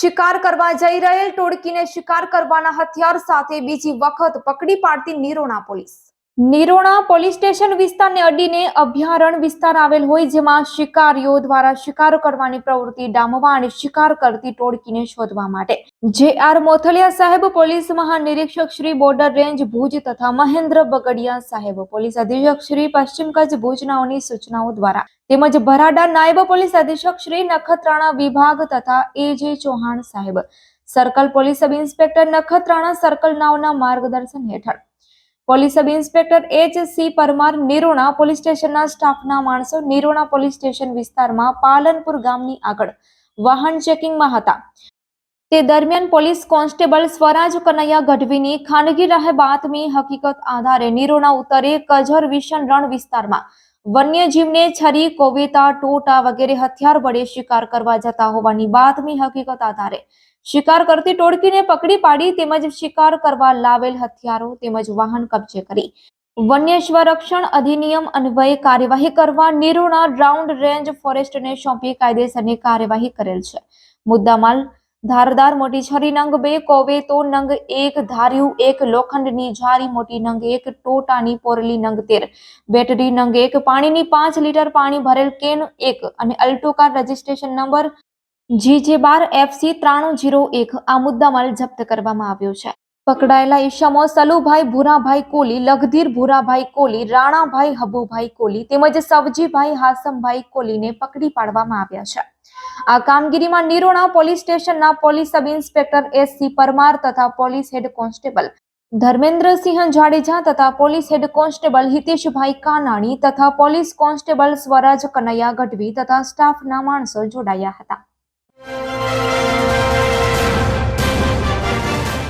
શિકાર કરવા જઈ રહેલ ટોળકીને શિકાર કરવાના હથિયાર સાથે બીજી વખત પકડી પાડતી Nirona police. Nirona police station વિસ્તારને અડીને અભયારણ્ય વિસ્તાર આવેલ હોય જેમાં શિકારીઓ દ્વારા શિકાર કરવાની પ્રવૃત્તિ ડામવા અને શિકાર કરતી ટોળકીને શોધવા માટે જે આર મોથલિયા સાહેબ પોલીસ મહાનિરીક્ષક શ્રી બોર્ડર રેન્જ ભુજ તથા મહેન્દ્ર બગડિયા સાહેબ પોલીસ અધિક્ષક શ્રી પશ્ચિમ કચ્છ ભુજનાઓની સૂચનાઓ દ્વારા તેમજ ભરાડા નાયબ પોલીસ અધિક્ષક શ્રી નખત્રાણા વિભાગ તથા એ જે ચૌહાણ સાહેબ circle police sub inspector Nakhatrana circle નાઓના માર્ગદર્શન હેઠળ police sub inspector H C Parmar Nirona police સ્ટેશનના સ્ટાફના માણસો નિરોણા પોલીસ સ્ટેશન વિસ્તારમાં પાલનપુર ગામની આગળ વાહન ચેકિંગમાં હતા. તે દરમિયાન પોલીસ કોન્સ્ટેબલ સ્વરાજ કનૈયા ગઢવીની ખાનગી રાહે બાતમી હકીકત આધારે નિરોણા ઉત્તરે કજર વિશન રણ વિસ્તારમાં વન્યજીવને છરી, કોવેતા, ટોટા વગેરે હથિયાર વડે શિકાર કરવા જતા હોવાની બાતમી હકીકત આધારે શિકાર કરતી ટોળકીને પકડી પાડી તેમજ શિકાર કરવા લાવેલ હથિયારો તેમજ વાહન કબજે કરી. વન્ય સ્વરક્ષણ અધિનિયમ અન્વયે કાર્યવાહી કરવા નિરોણા રાઉન્ડ રેન્જ ફોરેસ્ટને સોંપી કાયદેસરની કાર્યવાહી કરેલ છે. મુદ્દામાલ ધારદાર મોટી છરી નંગ બે કોવેતો નંગ એક, ધાર્યું એક, લોખંડની જારી મોટી નંગ એક, ટોટાની પોરલી નંગ તેર. બેટરી નંગ એક, પાણીની પાંચ લીટર પાણી ભરેલ કેન એક અને Alto car registration number G J બાર એફસી ત્રાણું જીરો એક આ મુદ્દામાલ જપ્ત કરવામાં આવ્યો છે. પકડાયેલા ઈસમો સલુભાઈ, ભૂરાભાઈ કોલી, લગધીર ભૂરાભાઈ કોલી, રાણાભાઈ હબુભાઈ કોલી તેમજ સવજીભાઈ હાસમભાઈ કોલીને પકડી પાડવામાં આવ્યા છે. આ કામગીરીમાં નિરોણા પોલીસ સ્ટેશનના police sub inspector S C Parmar તથા police head constable Dharmendrasinh Jadeja તથા police head constable Hiteshbhai Kanani તથા પોલીસ કોન્સ્ટેબલ સ્વરાજ કનૈયા ગઢવી તથા સ્ટાફના માણસો જોડાયા હતા.